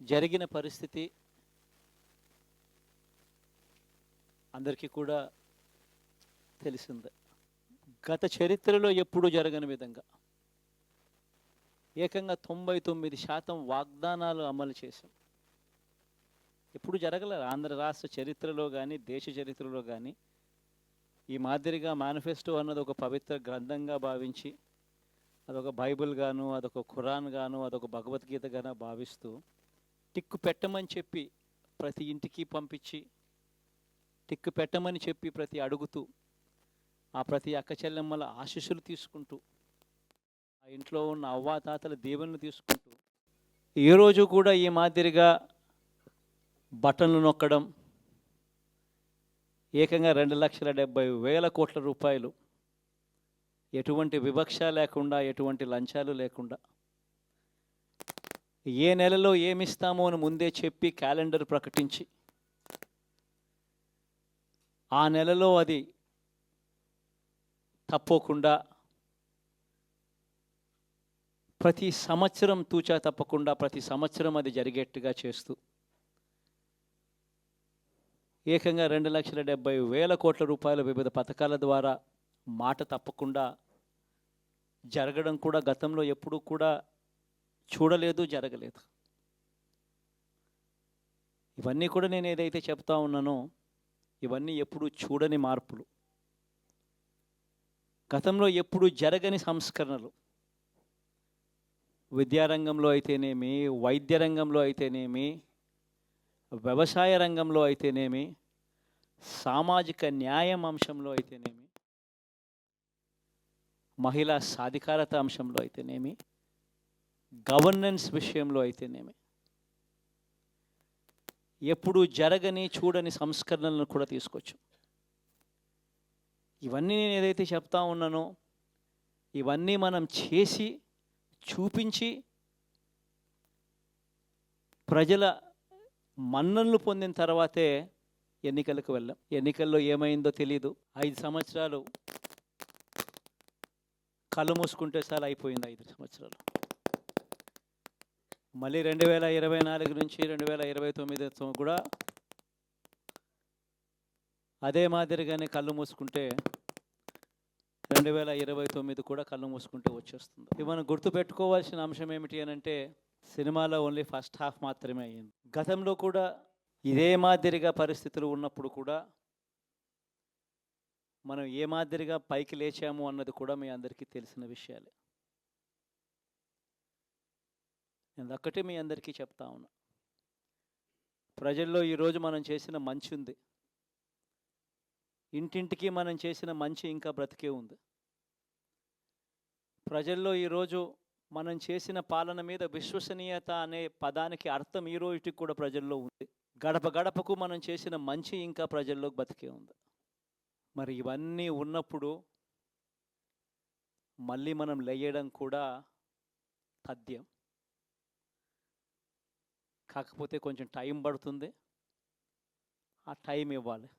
జరిగిన పరిస్థితి అందరికీ కూడా తెలిసిందే. గత చరిత్రలో ఎప్పుడూ జరగని విధంగా ఏకంగా తొంభై తొమ్మిది శాతం వాగ్దానాలు అమలు చేశాం. ఎప్పుడు జరగలేదు ఆంధ్ర రాష్ట్ర చరిత్రలో కానీ దేశ చరిత్రలో కానీ ఈ మాదిరిగా మేనిఫెస్టో అన్నది ఒక పవిత్ర గ్రంథంగా భావించి అదొక బైబిల్ గాను అదొక ఖురాన్ గాను అదొక భగవద్గీత గాను భావిస్తూ టిక్కు పెట్టమని చెప్పి ప్రతి ఇంటికి పంపించి టిక్కు పెట్టమని చెప్పి ప్రతి అడుగుతూ ఆ ప్రతి అక్క చెల్లెమ్మల ఆశీస్సులు తీసుకుంటూ ఆ ఇంట్లో ఉన్న అవ్వాతాతల దేవుని తీసుకుంటూ ఏ రోజు కూడా ఈ మాదిరిగా బటన్లు నొక్కడం ఏకంగా రెండు లక్షల డెబ్బై వేల కోట్ల రూపాయలు ఎటువంటి వివక్ష లేకుండా ఎటువంటి లంచాలు లేకుండా ఏ నెలలో ఏమిస్తామో అని ముందే చెప్పి క్యాలెండర్ ప్రకటించి ఆ నెలలో అది తప్పకుండా ప్రతి సంవత్సరం తూచా తప్పకుండా ప్రతి సంవత్సరం అది జరిగేట్టుగా చేస్తూ ఏకంగా రెండు లక్షల డెబ్బై వేల కోట్ల రూపాయల వివిధ పథకాల ద్వారా మాట తప్పకుండా జరగడం కూడా గతంలో ఎప్పుడూ కూడా చూడలేదు జరగలేదు. ఇవన్నీ కూడా నేను ఏదైతే చెప్తా ఉన్నానో ఇవన్నీ ఎప్పుడు చూడని మార్పులు. గతంలో ఎప్పుడు జరగని సంస్కరణలు. విద్యారంగంలో అయితేనేమి వైద్య రంగంలో అయితేనేమి వ్యవసాయ రంగంలో అయితేనేమి సామాజిక న్యాయం అంశంలో అయితేనేమి మహిళా సాధికారత అంశంలో అయితేనేమి గవర్నెన్స్ విషయంలో అయితేనేమి? ఎప్పుడు జరగని చూడని సంస్కరణలను కూడా తీసుకొచ్చు ఇవన్నీ నేను ఏదైతే చెప్తా ఉన్నానో ఇవన్నీ మనం చేసి చూపించి ప్రజల మన్ననలు పొందిన తర్వాతే ఎన్నికలకు వెళ్ళాం. ఎన్నికల్లో ఏమైందో తెలియదు ఐదు సంవత్సరాలు కళ్ళు మూసుకుంటే చాలా అయిపోయింది ఐదు సంవత్సరాలు. మళ్ళీ రెండు వేల ఇరవై నాలుగు నుంచి రెండు వేల ఇరవై తొమ్మిది కూడా అదే మాదిరిగానే కళ్ళు మూసుకుంటే రెండు వేల ఇరవై తొమ్మిది కూడా కళ్ళు మూసుకుంటే వచ్చేస్తుంది. ఇవి మనం గుర్తుపెట్టుకోవాల్సిన అంశం ఏమిటి అని అంటే సినిమాలో ఓన్లీ ఫస్ట్ హాఫ్ మాత్రమే అయ్యింది. గతంలో కూడా ఇదే మాదిరిగా పరిస్థితులు ఉన్నప్పుడు కూడా మనం ఏ మాదిరిగా పైకి లేచాము అన్నది కూడా మీ అందరికీ తెలిసిన విషయాలే. నేను ఒక్కటే మీ అందరికీ చెప్తా ఉన్నా. ప్రజల్లో ఈరోజు మనం చేసిన మంచి ఉంది. ఇంటింటికి మనం చేసిన మంచి ఇంకా బ్రతికే ఉంది. ప్రజల్లో ఈరోజు మనం చేసిన పాలన మీద విశ్వసనీయత అనే పదానికి అర్థం ఈ రోజుకి కూడా ప్రజల్లో ఉంది. గడప గడపకు మనం చేసిన మంచి ఇంకా ప్రజల్లో బతికే ఉంది. మరి ఇవన్నీ ఉన్నప్పుడు మళ్ళీ మనం లేయడం కూడా తథ్యం. కాకపోతే కొంచెం టైం పడుతుంది. ఆ టైం ఇవ్వాలి.